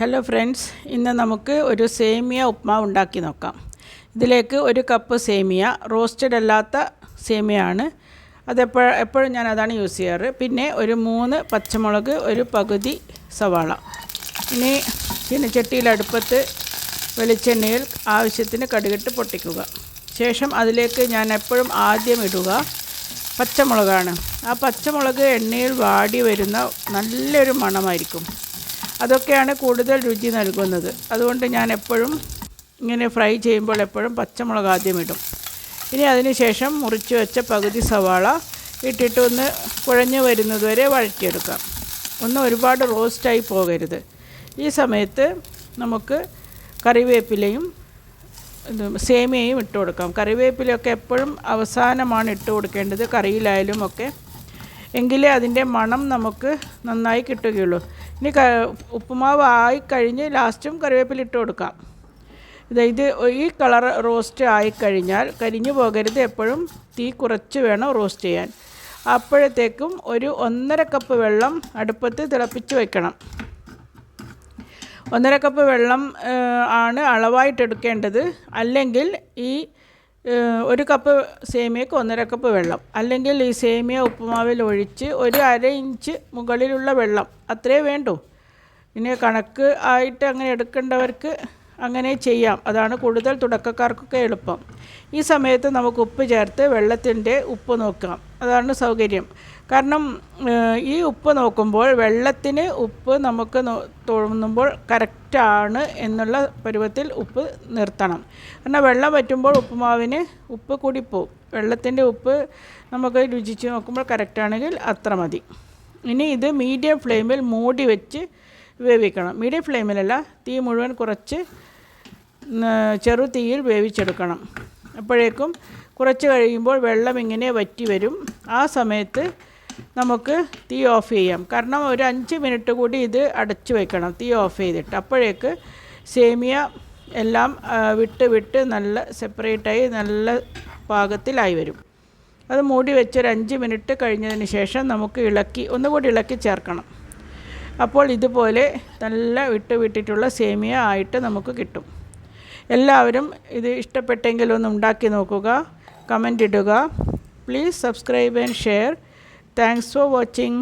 Hello friends ഇന്ന് നമുക്ക് ഒരു സേമിയ ഉപ്മാ ഉണ്ടാക്കി നോക്കാം. ഇതിലേക്ക് ഒരു കപ്പ് സേമിയ റോസ്റ്റഡ് അല്ലാത്ത സേമിയ ആണ് അതെപ്പോഴ എപ്പോഴും ഞാൻ അതാണ് യൂസ് ചെയ്യാറ്. പിന്നെ ഒരു മൂന്ന് പച്ചമുളക് ഒരു പകുതി സവാള. ഇനി ചീനച്ചട്ടിയിൽ അടുപ്പത്ത് വെളിച്ചെണ്ണയിൽ ആവശ്യത്തിന് കടുകിട്ട് പൊട്ടിക്കുക. ശേഷം അതിലേക്ക് ഞാൻ എപ്പോഴും ആദ്യം ഇടുക പച്ചമുളകാണ്. ആ പച്ചമുളക് എണ്ണയിൽ വാടി വരുന്ന നല്ലൊരു മണമായിരിക്കും. അതൊക്കെയാണ് കൂടുതൽ രുചി നൽകുന്നത്. അതുകൊണ്ട് ഞാൻ എപ്പോഴും ഇങ്ങനെ ഫ്രൈ ചെയ്യുമ്പോൾ എപ്പോഴും പച്ചമുളക് ആദ്യം ഇടും. ഇനി അതിന് ശേഷം മുറിച്ച് വെച്ച പകുതി സവാള ഇട്ടിട്ട് ഒന്ന് കുഴഞ്ഞു വരുന്നത് വരെ വഴറ്റിയെടുക്കാം. ഒന്ന് ഒരുപാട് റോസ്റ്റായി പോകരുത്. ഈ സമയത്ത് നമുക്ക് കറിവേപ്പിലയും സേമിയയും ഇട്ട് കൊടുക്കാം കറിവേപ്പിലയൊക്കെ എപ്പോഴും അവസാനമാണ് ഇട്ട് കൊടുക്കേണ്ടത് കറിയിലായാലും ഒക്കെ എങ്കിലേ അതിന്റെ മണം നമുക്ക് നന്നായി കിട്ടുകയുള്ളൂ. ഇനി ക ഉപ്പുമാവ് ആയിക്കഴിഞ്ഞ് ലാസ്റ്റും കറിവേപ്പില ഇട്ട് കൊടുക്കാം. ഇത് ഇത് ഈ കളർ റോസ്റ്റ് ആയിക്കഴിഞ്ഞാൽ കരിഞ്ഞു പോകരുത് എപ്പോഴും. തീ കുറച്ച് വേണം റോസ്റ്റ് ചെയ്യാൻ. അപ്പോഴത്തേക്കും ഒരു ഒന്നര കപ്പ് വെള്ളം അടുപ്പത്ത് തിളപ്പിച്ച് വയ്ക്കണം ഒന്നര കപ്പ് വെള്ളം ആണ് അളവായിട്ട് എടുക്കേണ്ടത്. അല്ലെങ്കിൽ ഈ ഒരു കപ്പ് സേമിയക്ക് ഒന്നര കപ്പ് വെള്ളം. അല്ലെങ്കിൽ ഈ സേമിയ ഉപ്പുമാവിൽ ഒഴിച്ച് ഒരു അര ഇഞ്ച് മുകളിലുള്ള വെള്ളം. അത്രേ വേണ്ടൂ. ഇനി കണക്ക് ആയിട്ട് അങ്ങനെ എടുക്കേണ്ടവർക്ക് അങ്ങനെ ചെയ്യാം. അതാണ് കൂടുതൽ തുടക്കക്കാർക്കൊക്കെ എളുപ്പം. ഈ സമയത്ത് നമുക്ക് ഉപ്പ് ചേർത്ത് വെള്ളത്തിന്റെ ഉപ്പ് നോക്കാം. അതാണ് സൗകര്യം. കാരണം ഈ ഉപ്പ് നോക്കുമ്പോൾ വെള്ളത്തിന് ഉപ്പ് നമുക്ക് തോന്നുമ്പോൾ കറക്റ്റാണ് എന്നുള്ള പരുവത്തിൽ ഉപ്പ് നിർത്തണം. കാരണം വെള്ളം വറ്റുമ്പോൾ ഉപ്പുമാവിന് ഉപ്പ് കൂടിപ്പോവും. വെള്ളത്തിന്റെ ഉപ്പ് നമുക്ക് രുചിച്ച് നോക്കുമ്പോൾ കറക്റ്റാണെങ്കിൽ അത്ര മതി. ഇനി ഇത് മീഡിയം ഫ്ലെയിമിൽ മൂടി വെച്ച് വേവിക്കണം. മീഡിയം ഫ്ലെയിമിലല്ല തീ മുഴുവൻ കുറച്ച് ചെറു തീയിൽ വേവിച്ചെടുക്കണം. അപ്പോഴേക്കും കുറച്ച് കഴിയുമ്പോൾ വെള്ളം ഇങ്ങനെ വറ്റി വരും. ആ സമയത്ത് നമുക്ക് തീ ഓഫ് ചെയ്യാം. കാരണം ഒരു അഞ്ച് മിനിറ്റ് കൂടി ഇത് അടച്ചു വെക്കണം തീ ഓഫ് ചെയ്തിട്ട്. അപ്പോഴേക്ക് സേമിയ എല്ലാം വിട്ട് വിട്ട് നല്ല സെപ്പറേറ്റായി നല്ല പാകത്തിലായി വരും. അത് മൂടി വെച്ച് ഒരു അഞ്ച് മിനിറ്റ് കഴിഞ്ഞതിന് ശേഷം നമുക്ക് ഇളക്കി ഒന്നുകൂടി ഇളക്കി ചേർക്കണം. അപ്പോൾ ഇതുപോലെ നല്ല വിട്ട് വിട്ടിട്ടുള്ള സേമിയ ആയിട്ട് നമുക്ക് കിട്ടും. എല്ലാവരും ഇത് ഇഷ്ടപ്പെട്ടെങ്കിൽ ഒന്ന് ഉണ്ടാക്കി നോക്കുക കമന്റ് ഇടുക. Please subscribe and share thanks for watching